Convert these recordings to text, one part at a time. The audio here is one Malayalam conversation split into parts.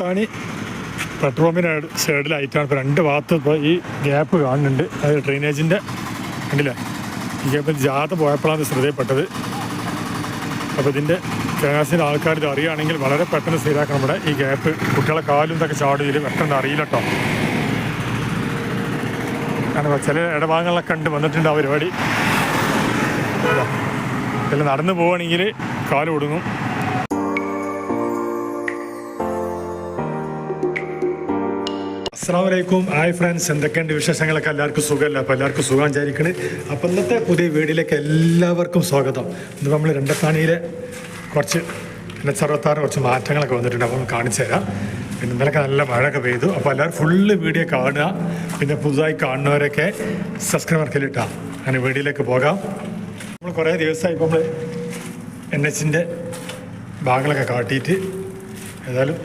താണി പെട്രോൾ പമ്പിന് സൈഡിലായിട്ടാണ്. ഇപ്പോൾ രണ്ട് ഭാഗത്ത് ഇപ്പോൾ ഈ ഗ്യാപ്പ് കാണുന്നുണ്ട്. അത് ഡ്രെയിനേജിന്റെ കണ്ടില്ലേ? ഈ ഗ്യാപ്പിൽ ജാഥ പോയപ്പോഴാണ് ശ്രദ്ധയിൽപ്പെട്ടത്. അപ്പോൾ ഇതിന്റെ കേസിന്റെ ആൾക്കാർ ഇത് അറിയുകയാണെങ്കിൽ വളരെ പെട്ടെന്ന് ശരിയാക്കണം. നമ്മുടെ ഈ ഗ്യാപ്പ് കുട്ടികളെ കാലും ഇതൊക്കെ ചാടും. ഇതിൽ പെട്ടെന്ന് അറിയില്ല കേട്ടോ. കാരണം ചില ഇടഭാഗങ്ങളിലൊക്കെ കണ്ട് വന്നിട്ടുണ്ട് ആ പരിപാടി. ഇതാ. ഇതിൽ നടന്നു പോവുകയാണെങ്കിൽ കാൽ ഒടുങ്ങും. അസ്സാം വലൈക്കും ഹായ് ഫ്രണ്ട്സ് എന്തൊക്കെയുണ്ട് വിശേഷങ്ങളൊക്കെ? എല്ലാവർക്കും സുഖമല്ല? അപ്പോൾ എല്ലാവർക്കും സുഖം വിചാരിക്കണ്. അപ്പോൾ ഇന്നത്തെ പുതിയ വീടിലേക്ക് എല്ലാവർക്കും സ്വാഗതം. ഇന്ന് നമ്മൾ രണ്ടത്താണിയിലെ കുറച്ച് പിന്നെ ചെറുപത്താറ് കുറച്ച് മാറ്റങ്ങളൊക്കെ വന്നിട്ടുണ്ട്. അപ്പോൾ കാണിച്ചു തരാം. പിന്നെ ഇന്നലൊക്കെ നല്ല മഴയൊക്കെ പെയ്തു. അപ്പോൾ എല്ലാവരും ഫുള്ള് വീഡിയോ കാണുക. പിന്നെ പുതുതായി കാണുന്നവരൊക്കെ സബ്സ്ക്രൈബ് ഇട്ടാ. അങ്ങനെ വീഡിയോയിലേക്ക് പോകാം. നമ്മൾ കുറേ ദിവസമായി ഇപ്പോൾ നമ്മൾ എൻ എച്ചിന്റെ ഭാഗങ്ങളൊക്കെ കാട്ടിയിട്ട്. ഏതായാലും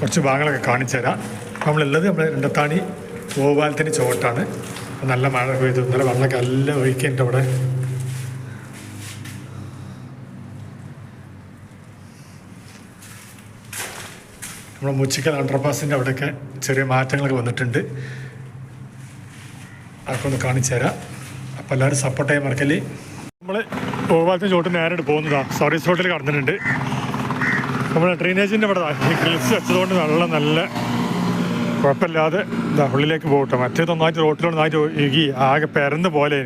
കുറച്ച് ഭാഗങ്ങളൊക്കെ കാണിച്ചു തരാം നമ്മളുള്ളത് നമ്മൾ രണ്ടത്താണി ഗോപാലത്തിന് ചുവട്ടാണ്. നല്ല മഴ പെയ്തു. ഇന്നലെ വെള്ളമൊക്കെ എല്ലാം ഒഴിക്കുന്നുണ്ട് അവിടെ. നമ്മുടെ മുച്ചിക്കൽ അണ്ടർപാസിന്റെ അവിടെയൊക്കെ ചെറിയ മാറ്റങ്ങളൊക്കെ വന്നിട്ടുണ്ട്. അതൊക്കെ ഒന്ന് കാണിച്ചു തരാം അപ്പോൾ എല്ലാവരും സപ്പോർട്ട് ചെയ്യാൻ മറക്കല്ലേ. നമ്മൾ ഗോപാലത്തിന് ചോട്ട് നേരിട്ട് പോകുന്നതാണ് സർവീസ് ഹോട്ടലിൽ കടന്നിട്ടുണ്ട്. നമ്മുടെ ഡ്രെയിനേജിന്റെ ഇവിടെ ഗ്രിൽസ് വെച്ചതുകൊണ്ട് നല്ല നല്ല കുഴപ്പമില്ലാതെ ഇതാ ഉള്ളിലേക്ക് പോകട്ടെ. മറ്റേത് ഒന്നായിട്ട് റോട്ടിലോട് നന്നായിട്ട് ഒഴുകി ആകെ പെരന്ന് പോലെ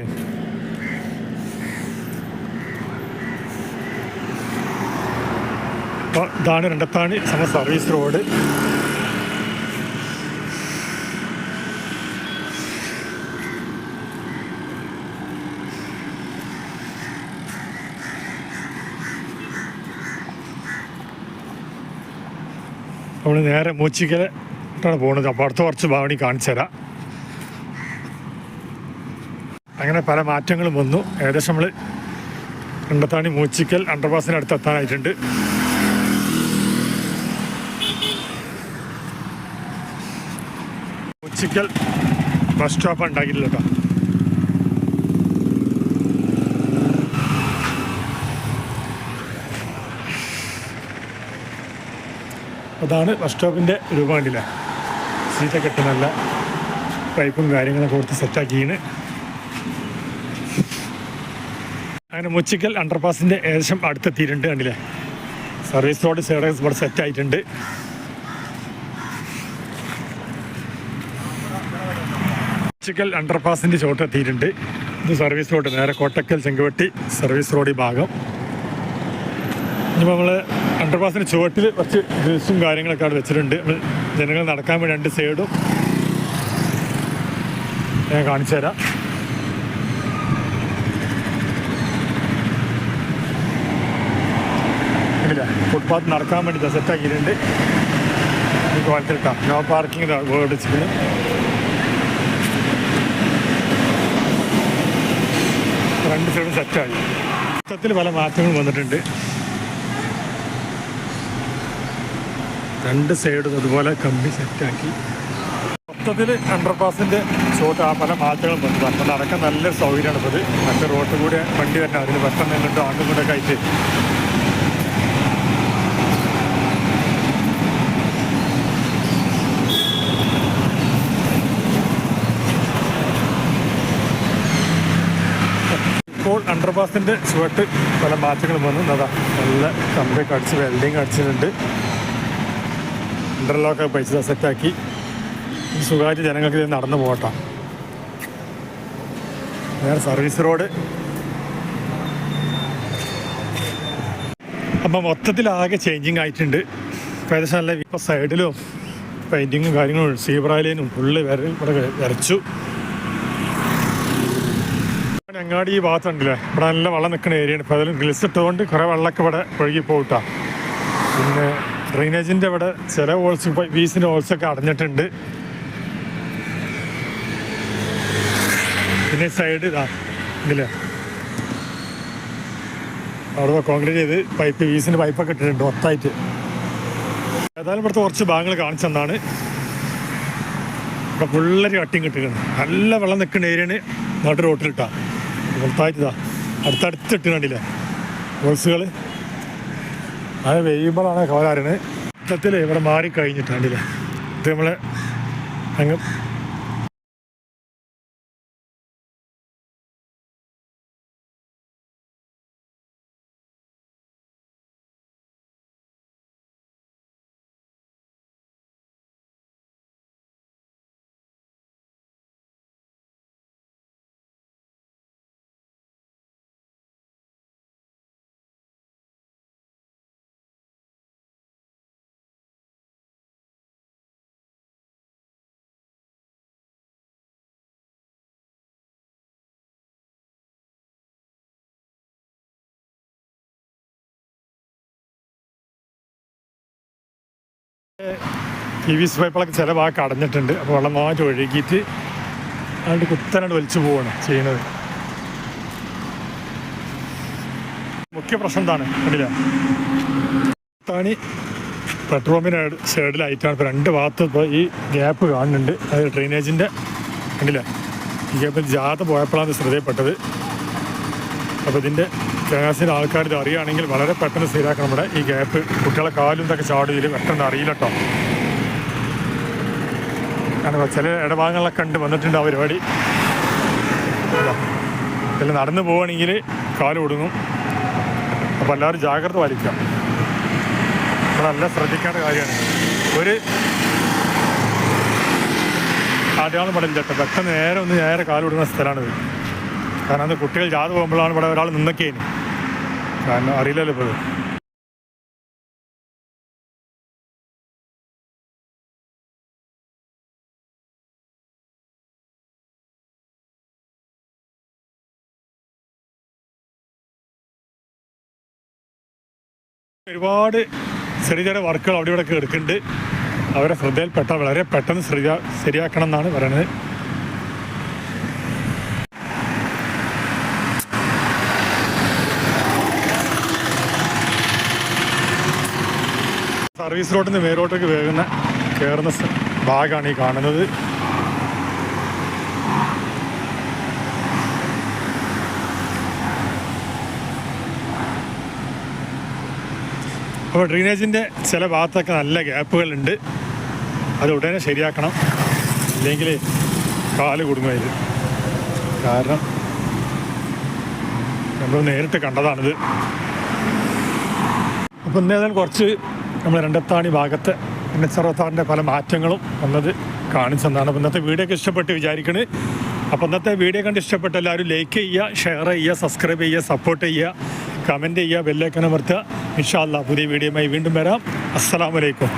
അപ്പോൾ ഇതാണ് രണ്ടത്താണി സമ സർവീസ് റോഡ് നമ്മൾ നേരെ മൂച്ചിക്കലോട്ടാണ് പോകുന്നത് അപ്പോൾ അടുത്ത കുറച്ച് ഭാവണി കാണിച്ചു തരാം. അങ്ങനെ പല മാറ്റങ്ങളും വന്നു. ഏകദേശം നമ്മൾ കണ്ടത്താണി മൂച്ചിക്കൽ അണ്ടർപാസിന് അടുത്ത് എത്താനായിട്ടുണ്ട്. മൂച്ചിക്കൽ ബസ് സ്റ്റോപ്പ് ഉണ്ടാക്കിയില്ല കേട്ടോ. അതാണ് ബസ് സ്റ്റോപ്പിന്റെ രൂപം കണ്ടില്ല സീറ്റൊക്കെ ഇട്ട് നല്ല പൈപ്പും കാര്യങ്ങളൊക്കെ കൊടുത്ത് സെറ്റാക്കിയാണ് അങ്ങനെ മുച്ചിക്കൽ അണ്ടർപാസിന്റെ ഏകദേശം അടുത്തെത്തിയിട്ടുണ്ട് കണ്ടില്ലേ? സർവീസ് റോഡ് സൈഡ് ഇവിടെ സെറ്റായിട്ടുണ്ട് മുച്ചിക്കൽ അണ്ടർപാസിന്റെ ചോട്ട് എത്തിയിട്ടുണ്ട്. ഇത് സർവീസ് റോഡ് നേരെ കോട്ടക്കൽ ചെങ്കുവെട്ടി സർവീസ് റോഡ് ഭാഗം. ഇനിയിപ്പോൾ നമ്മൾ അണ്ടർപാസിന് ചുവട്ടിൽ കുറച്ച് ഗ്രിൽസും കാര്യങ്ങളൊക്കെ അവിടെ വെച്ചിട്ടുണ്ട്. ജനങ്ങൾ നടക്കാൻ വേണ്ടി രണ്ട് സൈഡും ഞാൻ കാണിച്ചു തരാം. ഫുട്പാത്ത് നടക്കാൻ വേണ്ടി സെറ്റാക്കിയിട്ടുണ്ട് ഈ കോലത്തിലിട്ടാം നോ പാർക്കിംഗ് ബോർഡ് രണ്ട് സൈഡും സെറ്റായി മൊത്തത്തിൽ പല മാറ്റങ്ങളും വന്നിട്ടുണ്ട്. രണ്ട് സൈഡും അതുപോലെ കമ്പി സെറ്റാക്കി. മൊത്തത്തിൽ അണ്ടർപാസിന്റെ ചോട്ട് ആ പല മാറ്റങ്ങളും വന്നു. അപ്പോൾ അടക്കം നല്ല സൗകര്യമാണ് ഇപ്പോൾ മറ്റേ റോട്ടിൽ കൂടെ വണ്ടി തന്നെ. അതിൽ പെട്ടെന്ന് എങ്ങോട്ടും ആണ്ടും കൂടെ കഴിച്ച് അണ്ടർപാസിന്റെ ചുവട്ട് പല മാറ്റങ്ങളും വന്നു. അതാ നല്ല കമ്പിയൊക്കെ അടിച്ച് വെൽഡിങ് അടിച്ചിട്ടുണ്ട്. ഇന്റർലോക്ക് പൈസ സെറ്റാക്കി സുഖമായിട്ട് ജനങ്ങൾക്ക് ഇത് നടന്നു പോകട്ടെ. വേറെ സർവീസ് റോഡ് അപ്പം മൊത്തത്തിലാകെ ചേഞ്ചിങ് ആയിട്ടുണ്ട്. ഏകദേശം നല്ല ഇപ്പോൾ സൈഡിലും പെയിന്റിങ്ങും കാര്യങ്ങളും സീബ്രാലൈനും ഫുള്ള് വര ഇവിടെ വരച്ചു. അങ്ങാടി ഈ ഭാഗത്തുണ്ടല്ലേ ഇവിടെ നല്ല വെള്ളം നിൽക്കുന്ന ഏരിയയാണ് ഇപ്പോൾ അതിൽ ഗ്ലിസ് ഇട്ടുകൊണ്ട് കുറേ വെള്ളമൊക്കെ ഇവിടെ ഒഴുകി പോകട്ടാ പിന്നെ ഡ്രെയിനേജിന്റെ ഇവിടെ ചില ഹോൾസ് വീസിന്റെ ഹോൾസൊക്കെ അടഞ്ഞിട്ടുണ്ട്. പിന്നെ സൈഡ് ഇതാ ഇല്ലേ അവിടെ കോൺക്രീറ്റ് ചെയ്ത് പൈപ്പ് വീസിന്റെ പൈപ്പൊക്കെ ഇട്ടിട്ടുണ്ട് മൊത്തമായിട്ട് ഏതായാലും ഇവിടുത്തെ കുറച്ച് ഭാഗങ്ങൾ കാണിച്ചു തന്നാണ്. ഇവിടെ ഫുള്ളൊരു കട്ടിങ് കിട്ടുകയാണ് നല്ല വെള്ളം നിൽക്കുന്ന ഏരിയയാണ് നാട്ടു റോട്ടിലിട്ടാ മൊത്തമായിട്ട് ഇതാ. അടുത്തടുത്ത് ഇട്ട് കണ്ടില്ലേ? ഹോൾസുകൾ അത് വെയ്യുമ്പോഴാണ് കോലാറിന് മൊത്തത്തിൽ ഇവിടെ മാറി കഴിഞ്ഞിട്ടുണ്ടല്ലേ ഇത് നമ്മൾ അങ്ങ് പി വി പൈപ്പുകളൊക്കെ ചില ഭാഗം അടഞ്ഞിട്ടുണ്ട് അപ്പോൾ വെള്ളം നന്നായിട്ട് ഒഴുകിയിട്ട് അതുകൊണ്ട് കുത്തനായിട്ട് വലിച്ചു പോവാണ് ചെയ്യുന്നത്. മുഖ്യ പ്രശ്നം എന്താണ്? കണ്ടില്ല? താണി പെട്രോൾ പമ്പിന് സൈഡിലായിട്ടാണ് ഇപ്പോൾ രണ്ട് ഭാഗത്ത് ഇപ്പോൾ ഈ ഗ്യാപ്പ് കാണുന്നുണ്ട്. അത് ഡ്രെയിനേജിന്റെ കണ്ടില്ല? ഈ ഗ്യാപ്പിൽ ജാഥ പോയപ്പോഴാണ് ശ്രദ്ധയപ്പെട്ടത് അപ്പോൾ ഇതിന്റെ കേസിന്റെ ആൾക്കാർ ഇത് അറിയുകയാണെങ്കിൽ വളരെ പെട്ടെന്ന് ശരിയാക്കണം. നമ്മുടെ ഈ ഗ്യാപ്പ് കുട്ടികളെ കാലും ഇതൊക്കെ ചാടും പെട്ടെന്ന് അറിയില്ലട്ടോ കാരണം ചില ഇടഭാഗങ്ങളിലൊക്കെ കണ്ട് വന്നിട്ടുണ്ട് ആ പരിപാടി. ഇതാ. ഇതിൽ നടന്നു പോവുകയാണെങ്കിൽ കാലം ഒടുങ്ങും. അപ്പോൾ എല്ലാവരും ജാഗ്രത പാലിക്കാം നമ്മളെല്ലാം ശ്രദ്ധിക്കേണ്ട കാര്യമാണ്. ഒരു അടയാളം പടില്ല കേട്ടോ പെട്ടെന്ന് നേരെ ഒന്ന് നേരെ കാലം ഇടുന്ന സ്ഥലമാണിത്. കാരണം അത് കുട്ടികൾ ജാത പോകുമ്പോഴാണ് ഇവിടെ ഒരാൾ നിന്നൊക്കെയും കാരണം അറിയില്ലല്ലോ ഇപ്പോൾ. ഒരുപാട് ചെറിയ ചെറിയ വർക്കുകൾ അവിടെ ഇവിടെ എടുക്കുന്നുണ്ട്. അവരെ ശ്രദ്ധയിൽപ്പെട്ട വളരെ പെട്ടെന്ന് ശ്രദ്ധ ശരിയാക്കണം എന്നാണ് പറയുന്നത്. സർവീസ് റോഡിൽ നിന്ന് മേലോട്ടേക്ക് വേകുന്ന കയറുന്ന ഭാഗമാണ് ഈ കാണുന്നത്. അപ്പോൾ ഡ്രെയിനേജിന്റെ ചില ഭാഗത്തൊക്കെ നല്ല ഗ്യാപ്പുകളുണ്ട്. അത് ഉടനെ ശരിയാക്കണം. ഇല്ലെങ്കിൽ കാൽ കുടുങ്ങും കാരണം നമ്മൾ നേരിട്ട് കണ്ടതാണിത്. അപ്പോൾ ഇന്നേതായാലും കുറച്ച് നമ്മൾ രണ്ടത്താണി ഭാഗത്ത് എൻ എച്ച് അറുപത്താറിന്റെ പല മാറ്റങ്ങളും വന്നത് കാണിച്ചെന്നാണ് അപ്പോൾ ഇന്നത്തെ വീഡിയോ ഇഷ്ടപ്പെട്ട് വിചാരിക്കണേ. അപ്പോൾ ഇന്നത്തെ വീഡിയോ കണ്ട് ഇഷ്ടപ്പെട്ട എല്ലാവരും ലൈക്ക് ചെയ്യുക ഷെയർ ചെയ്യുക സബ്സ്ക്രൈബ് ചെയ്യുക സപ്പോർട്ട് ചെയ്യുക കമന്റ് ചെയ്യുക ബെല്ലൈക്കൻ അമർത്തുക. ഇൻഷാല്ല പുതിയ വീഡിയോയുമായി വീണ്ടും വരാം. അസ്സലാമലൈക്കും